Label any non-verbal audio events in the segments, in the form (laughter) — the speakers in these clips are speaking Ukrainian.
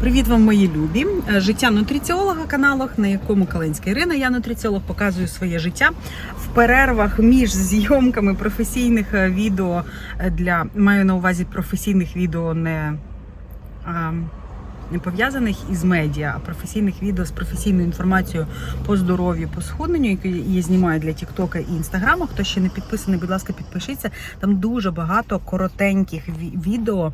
Привіт вам, мої любі! Е, Життя нутриціолога каналах, на якому Калинська Ірина, я нутриціолог, показую своє життя в перервах між зйомками професійних е, відео е, для маю на увазі професійних відео не. Не пов'язаних із медіа, а професійних відео з професійною інформацією по здоров'ю, по схудненню, які я знімаю для Тіктока і Інстаграму. Хто ще не підписаний, будь ласка, підпишіться. Там дуже багато коротеньких відео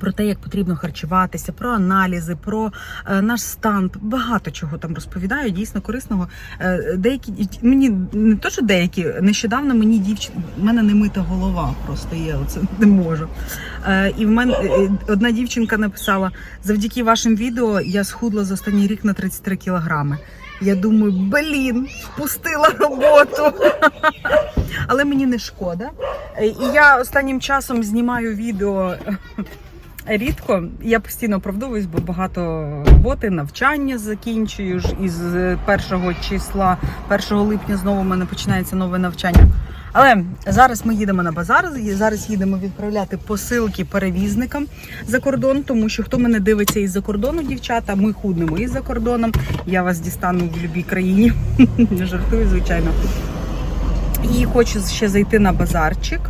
про те, як потрібно харчуватися, про аналізи, про е, наш стан. Багато чого там розповідаю, дійсно корисного. Е, деякі мені не то, що деякі нещодавно мені дівчина, в мене не мита голова, просто є оце не можу. Е, і в мене одна дівчинка написала: завдяки вашим відео я схудла за останній рік на 33 кілограми. Я думаю, блін, впустила роботу. Але мені не шкода. І я останнім часом знімаю відео рідко. Я постійно оправдовуюсь, бо багато роботи, навчання закінчую ж із першого числа, 1 липня знову в мене починається нове навчання. Але зараз ми їдемо на базар. Зараз їдемо відправляти посилки перевізникам за кордон, тому що хто мене дивиться із-за кордону, дівчата, ми худнемо із-за кордоном. Я вас дістану в будь-якій країні. (laughs) Жартую, звичайно. І хочу ще зайти на базарчик,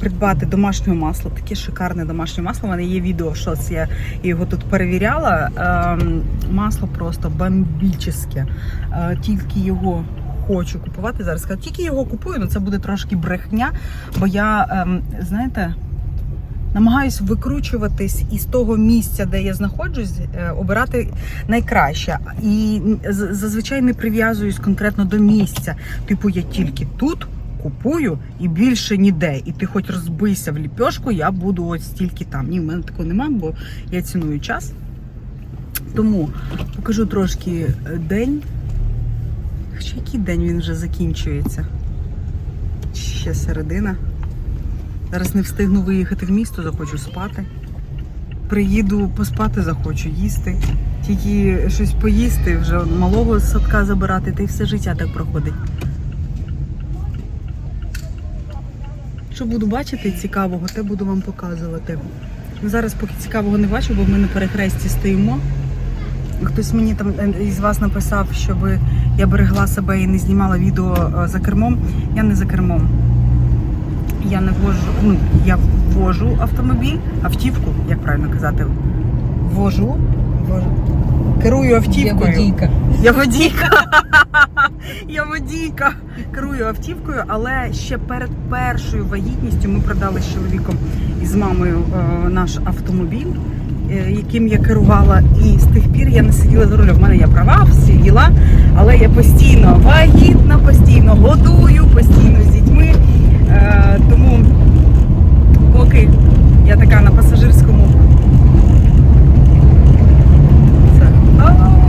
придбати домашнє масло, таке шикарне домашнє масло. У мене є відео, що це я його тут перевіряла. Ем, Масло просто бомбічне. Е, Тільки його хочу купувати. Зараз тільки його купую, але це буде трошки брехня, бо я, ем, знаєте. Намагаюсь викручуватись із того місця, де я знаходжусь, е, обирати найкраще. І зазвичай не прив'язуюсь конкретно до місця. Типу, я тільки тут купую і більше ніде. І ти хоч розбийся в ліпьошку, я буду ось тільки там. Ні, в мене такого немає, бо я ціную час. Тому покажу трошки е, день. Хоча який день він вже закінчується? Ще середина. Зараз не встигну виїхати в місто, захочу спати. Приїду поспати, захочу їсти. Тільки щось поїсти, вже малого садка забирати, та й все життя так проходить. Що буду бачити цікавого, те буду вам показувати. Зараз поки цікавого не бачу, бо ми на перехресті стоїмо. Хтось мені там е, із вас написав, щоб я берегла себе і не знімала відео е, за кермом. Я не за кермом. Я не вожу, ну я вожу автомобіль, автівку, як правильно казати, вожу, вожу. керую автівкою. Я водійка. Я водійка. (laughs) Я водійка. Керую автівкою, але ще перед першою вагітністю ми продали з чоловіком і з мамою е, наш автомобіль, е, яким я керувала. І з тих пір я не сиділа за рулем. У мене є права, всі діла, але я постійно вагітна, постійно годую, постійно з дітьми. Е, тому поки я така на пасажирському. Це. А-а-а.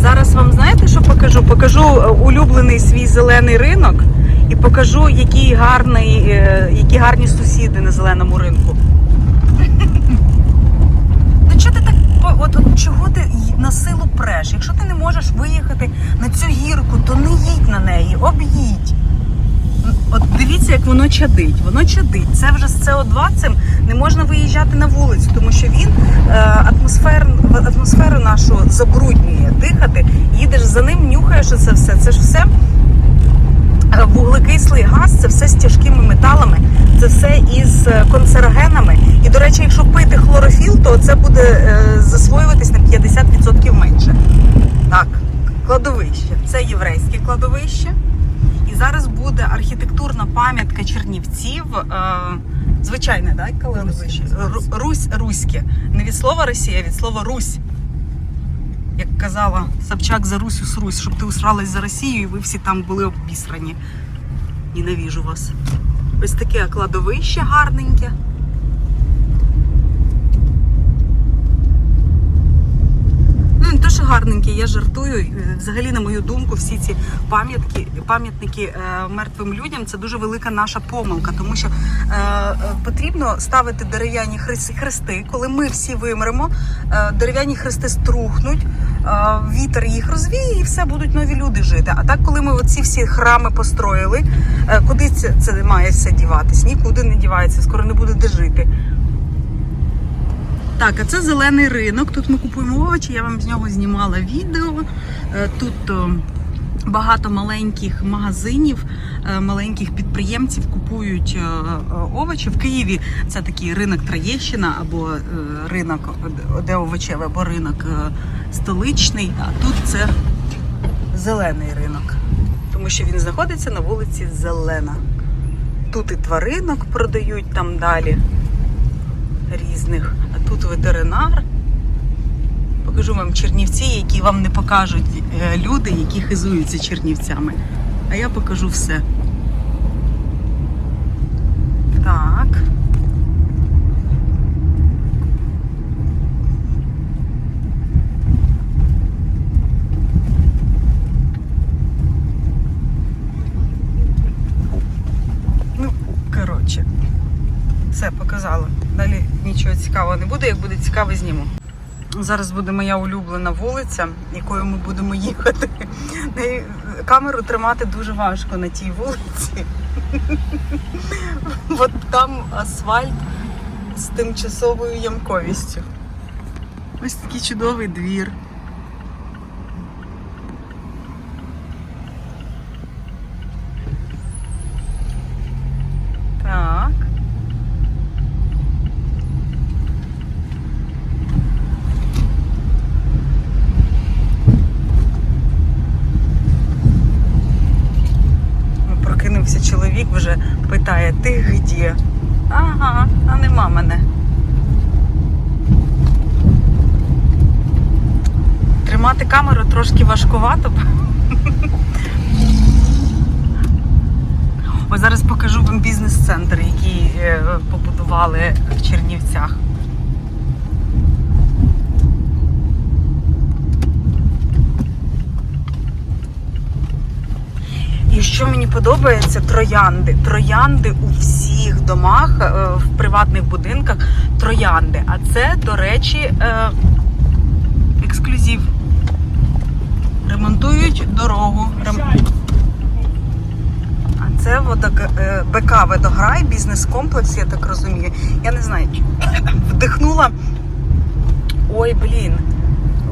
Зараз вам знаєте, що покажу? Покажу е, улюблений свій зелений ринок і покажу, який гарний, е, які гарні сусіди на зеленому ринку. (laughs) Ну чого ти так от, от чого ти на силу преш? Якщо ти не можеш виїхати на цю гірку, то не їдь на неї, об'їдь. От дивіться, як воно чадить. Воно чадить. Це вже з СО2 цим не можна виїжджати на вулицю, тому що він е, атмосфер, атмосферу нашу забруднює. Дихати, їдеш за ним, нюхаєш це все. Це ж все е, вуглекислий газ, це все з тяжкими металами, це все із е, канцерогенами. І, до речі, якщо пити хлорофіл, то це буде засвоюватись на 50% менше. Так, кладовище. Це єврейське кладовище. І зараз буде архітектурна пам'ятка Чернівців. Е, звичайне, так, кладовище? Ру- Русь, руське. Не від слова Росія, а від слова Русь. Як казала Собчак за Русь ус Русь, щоб ти усралась за Росію і ви всі там були обісрані. Ненавіжу вас. Ось таке кладовище гарненьке. Гарненьке, я жартую. Е, Взагалі, на мою думку, всі ці пам'ятки, пам'ятники е, мертвим людям це дуже велика наша помилка, тому що е, потрібно ставити дерев'яні хрес- хрести. Коли ми всі вимремо, дерев'яні хрести струхнуть, вітер їх розвіє, і все будуть нові люди жити. А так, коли ми оці всі храми построїли, куди це, це має все діватись? Нікуди не дівається, скоро не буде де жити. Так, а це зелений ринок. Тут ми купуємо овочі. Я вам з нього знімала відео. Е, Тут багато маленьких магазинів, е, маленьких підприємців купують е, е, овочі. В Києві це такий ринок Троєщина або е, ринок, е, де овочевий, або ринок е, столичний. А тут це зелений ринок, тому що він знаходиться на вулиці Зелена. Тут і тваринок продають там далі різних. Тут ветеринар. Покажу вам чернівці, які вам не покажуть е, люди, які хизуються чернівцями. А я покажу все. Так. Ну, коротше. Все, показала. Далі нічого цікавого не буде. Як буде цікаво, зніму. Зараз буде моя улюблена вулиця, якою ми будемо їхати. (laughs) Камеру тримати дуже важко на тій вулиці. (laughs) От там асфальт з тимчасовою ямковістю. Ось такий чудовий двір. Так. Ну, Прокинувся чоловік, вже питає, ти где? Ага, а нема мене. Тримати камеру трошки важкувато. Ось зараз покажу вам бізнес-центр, який е, побудували в Чернівцях. І що мені подобається, троянди. Троянди у всіх домах, е, в приватних будинках троянди. А це, до речі, е, ексклюзив. Ремонтують дорогу. Рем- А це водок... е, БК Водограй, бізнес-комплекс, я так розумію. Я не знаю, чи- вдихнула. Ой, блін.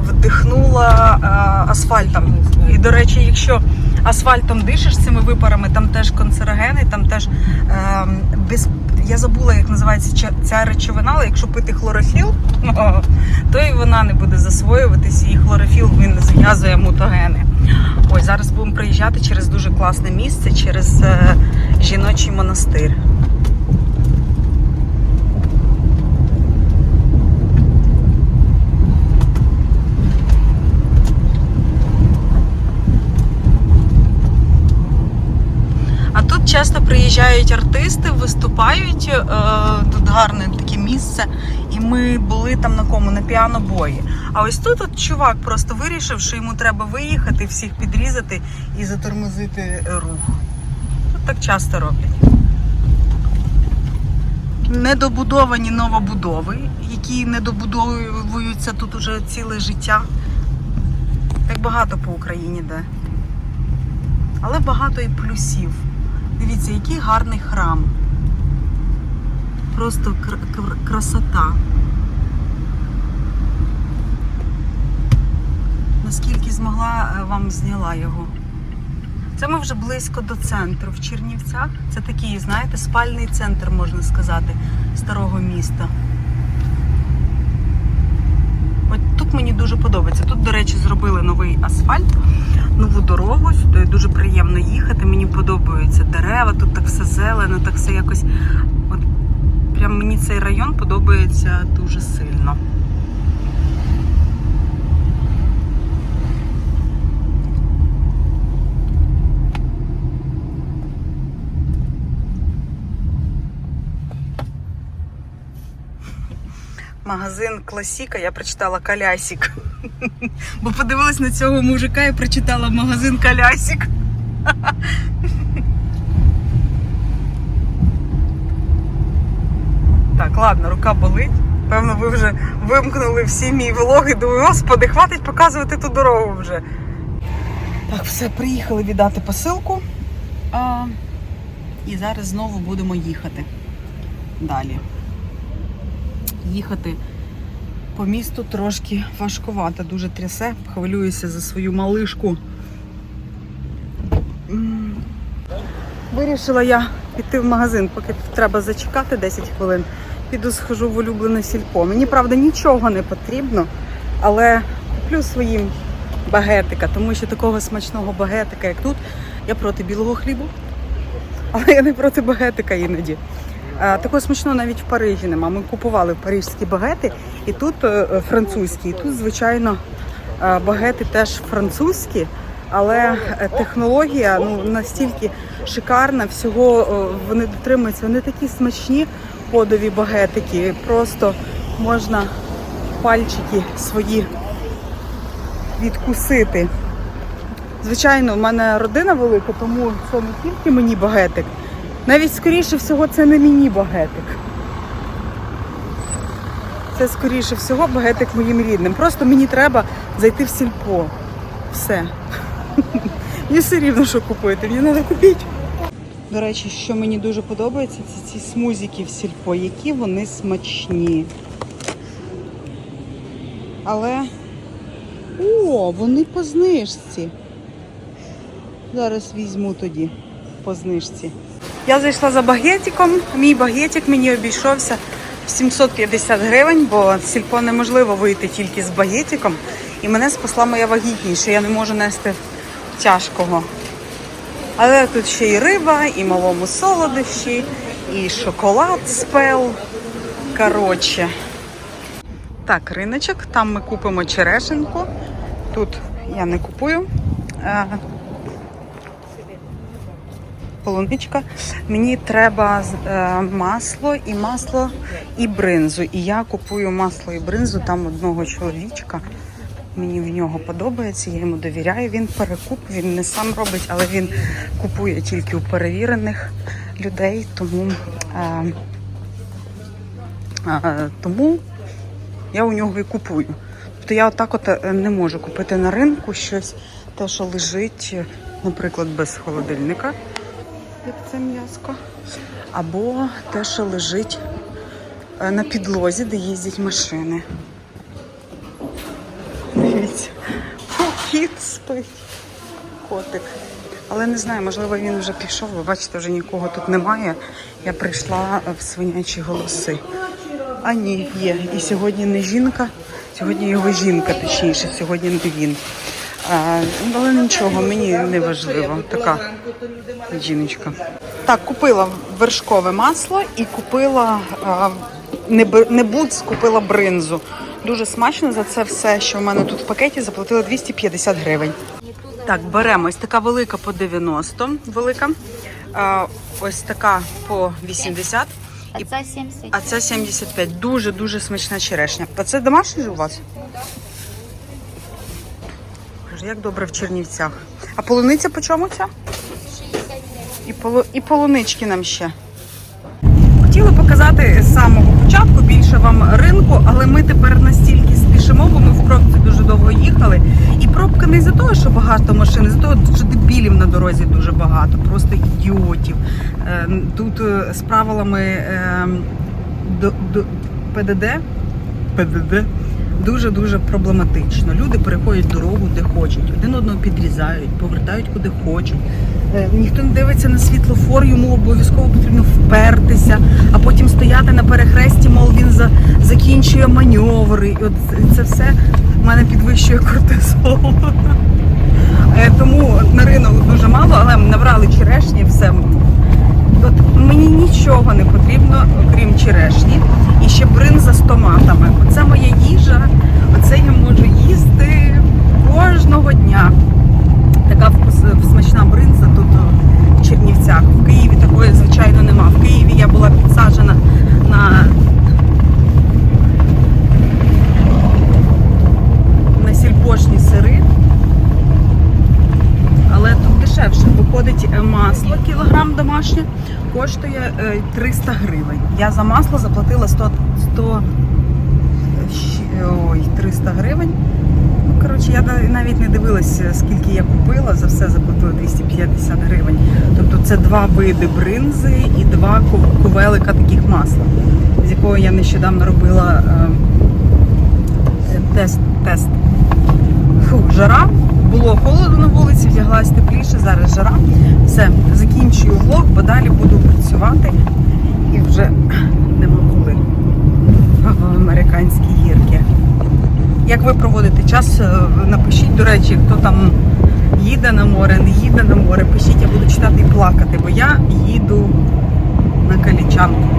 Вдихнула е, асфальтом. І, до речі, якщо асфальтом дишиш цими випарами, там теж канцерогени, там теж е, без... я забула, як називається ця- речовина, але якщо пити хлорофіл, (laughs) то і вона не буде засвоюватися, і хлорофіл він зв'язує мутагени. Ось зараз будемо приїжджати через дуже класне місце, через е, жіночий монастир. Часто приїжджають артисти, е, Тут гарне таке місце. І ми були там на кому на піанобої. А ось тут от чувак просто вирішив, що йому треба виїхати, всіх підрізати і затормозити рух. Тут так часто роблять. Недобудовані новобудови, які недобудовуються тут уже ціле життя. Так багато по Україні де. Але багато і плюсів. Дивіться, який гарний храм. Просто кр- кр- красота. Наскільки змогла, е, вам зняла його. Це ми вже близько до центру в Чернівцях. Це такий, знаєте, спальний центр, можна сказати, старого міста. От тут мені дуже подобається. Тут, до речі, зробили новий асфальт, нову дорогу. Сюди дуже приємно їхати. Мені подобаються дерева, тут так все зелено, так все якось. От прям мені цей район подобається дуже сильно. Магазин Класіка, я прочитала Колясік. Бо подивилась на цього мужика і прочитала магазин Колясік. Так, ладно, рука болить. Певно, ви вже вимкнули всі мій влоги. Думаю, господи, хватить показувати ту дорогу вже. Так, все, приїхали віддати посилку. А, і зараз знову будемо їхати далі. Їхати по місту трошки важкувато, дуже трясе. Хвилююся за свою малишку. Вирішила я піти в магазин, поки треба зачекати 10 хвилин. Піду схожу в улюблене сільпо. Мені, правда, нічого не потрібно, але куплю своїм багетика, тому що такого смачного багетика, як тут, я проти білого хлібу, але я не проти багетика іноді. Такого смачного навіть в Парижі нема. Ми купували парижські багети, і тут е, е, французькі. І тут, звичайно, е, багети теж французькі, але технологія ну, настільки шикарна, всього вони дотримуються. Вони такі смачні подові багетики. Просто можна пальчики свої відкусити. Звичайно, в мене родина велика, тому це не тільки мені багетик. Навіть скоріше всього це не мені багетик. Це скоріше всього багетик моїм рідним. Просто мені треба зайти в сільпо. Все. (laughs) Мені все рівно, що купити. Мені треба купити. До речі, що мені дуже подобається, це ці смузики в сільпо, які вони смачні. Але. О, вони по знижці. Зараз візьму тоді по знижці. Я зайшла за багетиком. Мій багетик мені обійшовся в 750 гривень, бо в сільпо неможливо вийти тільки з багетиком. І мене спасла моя вагітність, що я не можу нести тяжкого. Але тут ще і риба, і малому солодощі, і шоколад спел. Коротше. Так, риночок, там ми купимо черешенку. Тут я не купую. Е, Полуничка. Мені треба е, масло і масло і бринзу. І я купую масло і бринзу там одного чоловічка. Мені в нього подобається, я йому довіряю. Він перекуп, він не сам робить, але він купує тільки у перевірених людей. Тому, е, е, тому я у нього і купую. Тобто я отак от е, не можу купити на ринку щось, те, що лежить, наприклад, без холодильника, як це м'яско, або те, що лежить на підлозі, де їздять машини. Дивіться, кіт спить. Котик. Але не знаю, можливо, він вже пішов. Ви бачите, вже нікого тут немає. Я прийшла в свинячі голоси. А ні, є. І сьогодні не жінка, сьогодні його жінка, точніше, сьогодні не він. А, але нічого, мені не важливо. Така жіночка. Так, купила вершкове масло і купила а, не, не буц, купила бринзу. Дуже смачно за це все, що в мене тут в пакеті, заплатила 250 гривень. Так, беремо ось така велика по 90, велика. А, ось така по 80. А це 70. А це 75. Дуже дуже смачна черешня. А це домашня ж у вас? Як добре в Чернівцях. А полуниця по чому ця? І, полу... і полунички нам ще. Хотіла показати з самого початку більше вам ринку, але ми тепер настільки спішимо, бо ми в пробці дуже довго їхали. І пробка не за того, що багато машин, а за того, що дебілів на дорозі дуже багато, просто ідіотів. Е, Тут е, з правилами е, до, до, ПДД, ПДД дуже-дуже проблематично. Люди переходять дорогу, де хочуть, один одного підрізають, повертають куди хочуть. Е, Ніхто не дивиться на світлофор, йому обов'язково потрібно впертися, а потім стояти на перехресті, мов він за, закінчує маневри. І от це все в мене підвищує кортизол. Е, Тому на ринок дуже мало, але набрали черешні, все. От мені нічого не потрібно, окрім черешні. І ще бринза з томатами. Оце моя їжа, оце я можу їсти кожного дня така смачна бринза тут е, в Чернівцях. В Києві такої, звичайно, нема. В Києві я була підсаджена на на сільпошні сири, але тут дешевше. Виходить е, масло, кілограм домашнє, коштує е, 300 гривень. Я за масло заплатила 100, 100 ой, 300 гривень. Коротше, я навіть не дивилася, скільки я купила, за все заплатила 250 гривень. Тобто це два види бринзи і два ку- кувелика таких масла, з якого я нещодавно робила е, тест. тест. Фу, жара. Було холодно на вулиці, вдяглась тепліше, зараз жара. Все, закінчую влог, бо далі буду працювати і вже (clears throat) нема коли в американські гірки. Як ви проводите час, е, напишіть, до речі, хто там їде на море, не їде на море, пишіть, я буду читати і плакати, бо я їду на Калічанку.